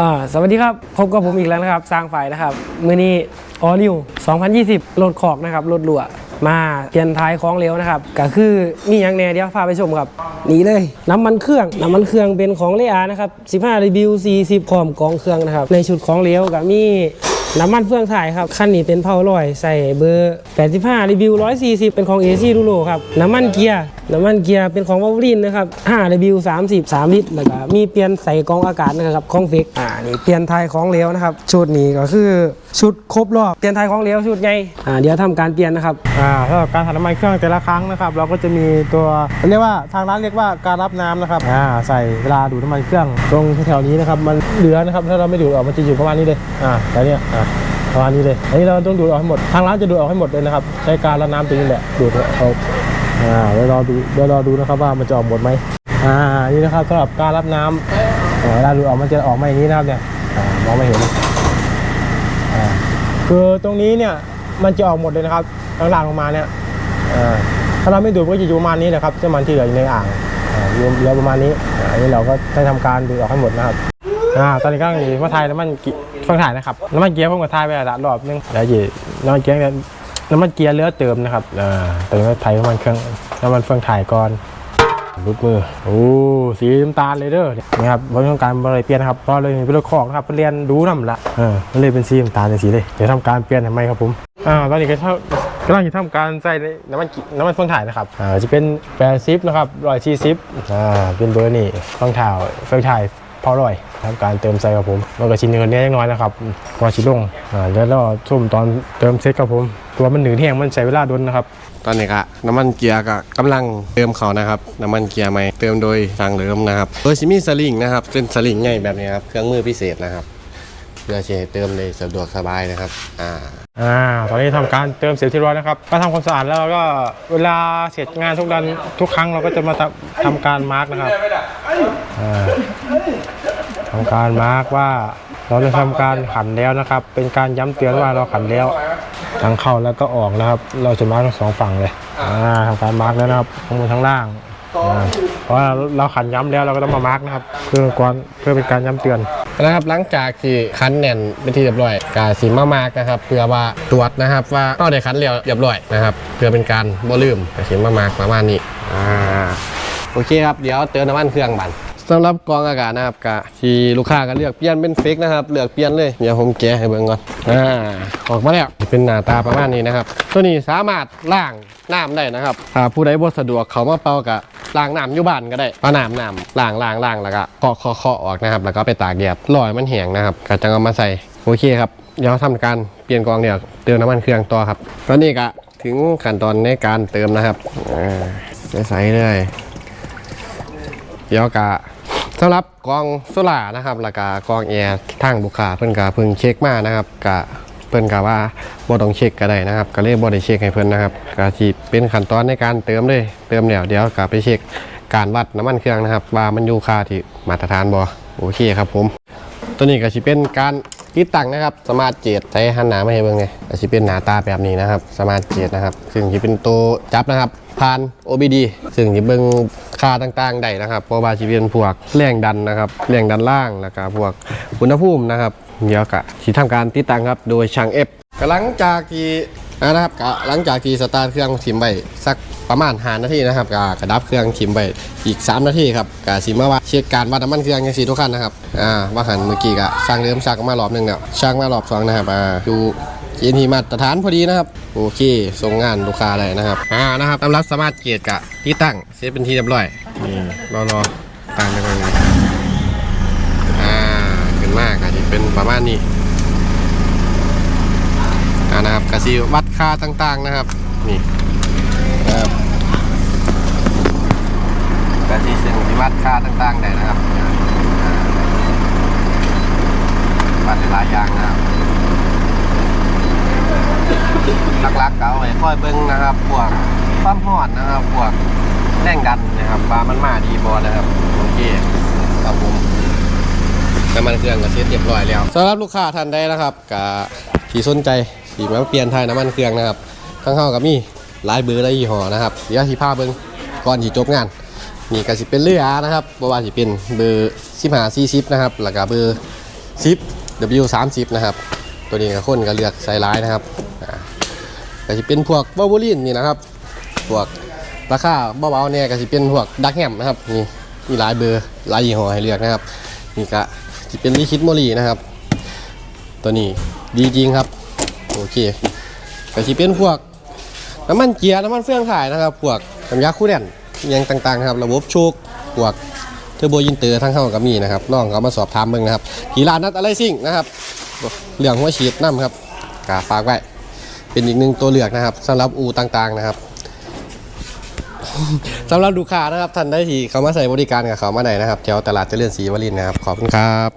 อ่าสวัสดีครับ พบกับผมอีกแล้วนะครับ สร้างไฟนะครับ มือนี้ออริว2020 รถขอกนะครับ รถหลัวมาเปลี่ยนท้ายของเหลวนะครับ ก็คือมีอย่างแน่เดี๋ยวพาไปชมครับ นี่เลย น้ำมันเครื่อง น้ำมันเครื่องเป็นของเลอานะครับ 15รีวิว40 พร้อมกองเครื่องนะครับ ในชุดของเหลวก็มีน้ำมันเฟืองถ่ายครับคันนี้เป็นเผาลอยใส่เบอร์ 85รีวิว140 เป็นของ AC ดูโลครับ น้ำมันเกียร์น้ำมันเกียร์เป็นของวอลลินนะครับ5รีวิว30 3 ลิตรแล้วก็มีเปลี่ยนใส่กรองอากาศนะครับของเฟกอ่านี่เปลี่ยนไทายของเหลวนะครับ ชุดนี้ก็คือชุดครบรอบเปลี่ยนไทายของเหลวชุดใหญ่อ่าเดี๋ยวทำการเปลี่ยนนะครับอ่าสำหรับการถ่ายน้ำมันเครื่องแต่ละครั้งนะครับ เราก็จะมีตัวเรียกว่าทางร้านเรียกว่าการรับน้ำนะครับอ่าใส่เวลาดูดน้ำมันเครื่องตรงแถวๆนี้นะครับมันเหลือนะครับถ้าเราไม่ดูดออกมันจะอยู่ประมาณนี้เลยอ่าแต่เนี้ยอ่าประมาณนี้เลยอันนี้เราต้องดูดออกให้หมด ทางร้านจะดูดออกให้หมดเลยนะครับ ใช้การรับน้ำตัวนี้แหละดูดเอา อ่าเดี๋ยวรอดูเดี๋ยวรอดูนะครับว่ามันจะออกหมดไหมอ่านี่นะครับสำหรับการรับน้ำอ่าเวลาดูดออกมันจะออกมาอย่างนี้นะครับเนี่ยมองไม่เห็นอ่าคือตรงนี้เนี่ยมันจะออกหมดเลยนะครับข้างล่างลงมาเนี่ยอ่าถ้าเราไม่ดูดก็จะอยู่ประมาณนี้นะครับจะมันที่เหลืออยู่ในอ่างอ่าอยู่เหลือประมาณนี้อ่าอันนี้เราก็ได้ทำการดูดออกให้หมดนะครับอ่าตอนนี้ก็อยู่มาถ่ายน้ำมันเฟืองถ่ายนะครับน้ำมันเกียร์เพิ่งมาถ่ายไปละรอบนึงแล้วจีน้ำมันเกียร์เนี่ย น้ำมันเกียร์เลือเติมนะครับอ่าตอนนี้ก็ถ่ายน้ำมันเครื่องน้ำมันเฟืองถ่ายก่อนรุดมือโอ้สีน้ำตาลเลยเด้อนี่ครับเพราะต้องการบริเปลี่ยนนะครับเพราะเลยเป็นรถคอกนะครับเรียนดูน้ำละเออมันเลยเป็นสีน้ำตาลในสีเลยเดี๋ยวทำการเปลี่ยนทำไมครับผมอ่าตอนนี้ก็เท่ากำลังจะทำการใส่น้ำมันน้ำมันเฟืองถ่ายนะครับอ่าจะเป็นแปดซิปนะครับร้อยสี่ซิปอ่าเป็นเบอร์นี่เฟืองถ่ายเฟืองถ่าย พอร่อยทำการเติมใส่ครับผมมันก็ชิ้นเนื้อเนี้ยน้อยนะครับก่อชิ้นลงอ่าแล้วก็ชุ่มตอนเติมเซ็ตครับผม ตัวมันหนืดแห้งมันใช้เวลาดนนะครับ ตอนนี้ก็น้ำมันเกียร์ก็กำลังเติมเขานะครับ น้ำมันเกียร์ใหม่เติมโดยทางเดิมนะครับโดยซิมีสลิงนะครับเป็นสลิงใหญ่แบบนี้ครับเครื่องมือพิเศษนะครับ เพื่อจะให้เติมได้สะดวกสบายนะครับอ่าอ่าตอนนี้ทำการเติมเสร็จที่ร้อยนะครับก็ทำความสะอาดแล้วก็เวลาเสร็จงานทุกดันทุกครั้งเราก็จะมาทำทำการมาร์กนะครับอ่าทำการมาร์กว่าเราจะทำการขันแล้วนะครับ เป็นการย้ำเตือนว่าเราขันแล้วทั้งเข้าแล้วก็ออกนะครับ เราจะมาร์กทั้งสองฝั่งเลยอ่าทำการมาร์กแล้วนะครับทั้งบนทั้งล่างเพราะว่าเราขันย้ำแล้วเราก็ต้องมามาร์กนะครับ เพื่อก่อนเพื่อเป็นการย้ำเตือน นะครับหลังจากที่คันแน่นเป็นที่เรียบร้อยกาสีมามากนะครับเพื่อว่าตรวจนะครับว่าเราได้คันเรียบเรียบร้อยนะครับเพื่อเป็นการบ่ลืมกาสีมามากประมาณนี้อ่าโอเคครับเดี๋ยวเติมน้ำมันเครื่องบัน สำหรับกองอากาศนะครับกะที่ลูกค้าก็เลือกเปลี่ยนเป็นเฟกนะครับเลือกเปลี่ยนเลยเดี๋ยวผมแกะให้เบิ่งก่อนอ่าออกมาแล้วเป็นหน้าตาประมาณนี้นะครับตัวนี้สามารถล้างน้ำได้นะครับถ้าผู้ใดบ่สะดวกเขามาเป่ากะล้างน้ำอยู่บ้านก็ได้เอาน้ำน้ำล้างล้างล้างแล้วก็เคาะเคาะเคาะออกนะครับ แล้วก็ไปตากแดดรอให้มันแห้งนะครับก็จะเอามาใส่โอเคครับเดี๋ยวทำการเปลี่ยนกองเดี๋ยวเติมน้ำมันเครื่องต่อครับ ตอนนี้ก็ถึงขั้นตอนในการเติมนะครับอ่าใส่เลยเดี๋ยวกะ สำหรับกองโซล่านะครับแล้วก็กองแอร์ทางบุคคาเพิ่นกะเพิ่งเช็คมานะครับกะเพิ่นกะว่าบ่ต้องเช็คก็ได้นะครับ ก็เลยบ่ได้เช็คให้เพิ่นนะครับก็สิเป็นขั้นตอนในการเติมเลยเติมแล้วเดี๋ยวกะไปเช็คการวัดน้ำมันเครื่องนะครับ ว่ามันอยู่ค่าที่มาตรฐานบ่โอเคครับผม ตัวนี้ก็สิเป็นการ ติดตั้งนะครับสมาร์ทเจตใช้หันหน้ามาให้เบิ่งไงก็สิเป็นหนาตาแบบนี้นะครับสมาร์ทเจตนะครับ ซึ่งสิเป็นตัวจับนะครับผ่าน OBD ซึ่งสิเบิ่งค่าต่างๆได้นะครับเพราะว่าสิเป็นพวกแรงดันนะครับแรงดันล่างแล้วก็พวกอุณหภูมินะครับเดี๋ยวก็สิทำการติดตั้งครับโดยช่างเอฟหลังจากที่นะครับหลังจากที่สตาร์ทเครื่องทิมไปสัก ประมาณ5นาทีนะครับก็กระดับเครื่องทิมไปอีก 3 นาทีครับก็สิมาว่าเช็คการวัดน้ำมันเครื่องยังสีทุกคันนะครับอ่าว่าหันเมื่อกี้ก็ช่างเริ่มช่างมารอบหนึ่งแล้วช่างมารอบสองนะครับอ่าดูเกณฑ์ที่มาตรฐานพอดีนะครับโอเคส่งงานลูกค้าเลยนะครับอ่านะครับตำรับสามารถเกียรติกะที่ตั้งเซตเป็นที่เรียบร้อยนี่รอรอตามไปก่อนอ่าขึ้นมากอาจจะเป็นประมาณนี้อ่านะครับกระซีวัดค่าต่างๆนะครับนี่ กระซีซึ่งที่วัดค่าต่างๆได้นะครับอ่าวัดหลายอย่างนะครับหลักๆก็เอาไว้ค่อยเบิ้งนะครับพวกความหอดนะครับพวกแรงดันนะครับปลามันมาดีบอนะครับโอเคครับผมน้ำมันเครื่องก็เสร็จเรียบร้อยแล้วสำหรับลูกค้าท่านใดนะครับกที่สนใจสีมาเปลี่ยนไทยน้ำมันเครื่องนะครับทั้งเข้ากับมีหลายเบอร์หลายยี่ห้อนะครับเดี๋ยวที่พาเบิ้งก่อนที่จบงาน นี่ก็สิเป็นเรือนะครับบ่ว่าสิเป็นเบอร์15 40นะครับแล้วก็เบอร์ซิป W 3 0นะครับ ตัวนี้ก็คนก็เลือกใส่ร้ายนะครับก็จะเป็นพวกบาบูลินนี่นะครับ พวกราคาเบาๆเนี่ยก็จะเป็นพวกดักแฮมนะครับนี่มีหลายเบอร์หลายยี่ห้อให้เลือกนะครับนี่ก็จะเป็นลิคิดโมลีนะครับ ตัวนี้ดีจริงครับโอเคก็จะเป็นพวกน้ำมันเกียร์น้ำมันเฟื่องถ่ายนะครับ พวกน้ำยาคู่แดน ยังต่างๆนะครับ ระบบโชคพวกเทอร์โบยินเตอร์ทั้งเข้ากับมีนะครับน้องเขามาสอบถามเบิ่งนะครับกีฬานัดอะไรซิ่งนะครับเรื่องหัวฉีดน้ำครับกาฝากไว้เป็นอีกหนึ่งตัวเลือกนะครับสำหรับอูต่างๆนะครับสำหรับลูกค้านะครับท่านได้ที่เขามาใส่บริการกับเขามาไหนนะครับแถวตลาดเจริญศรีวรินนะครับขอบคุณครับ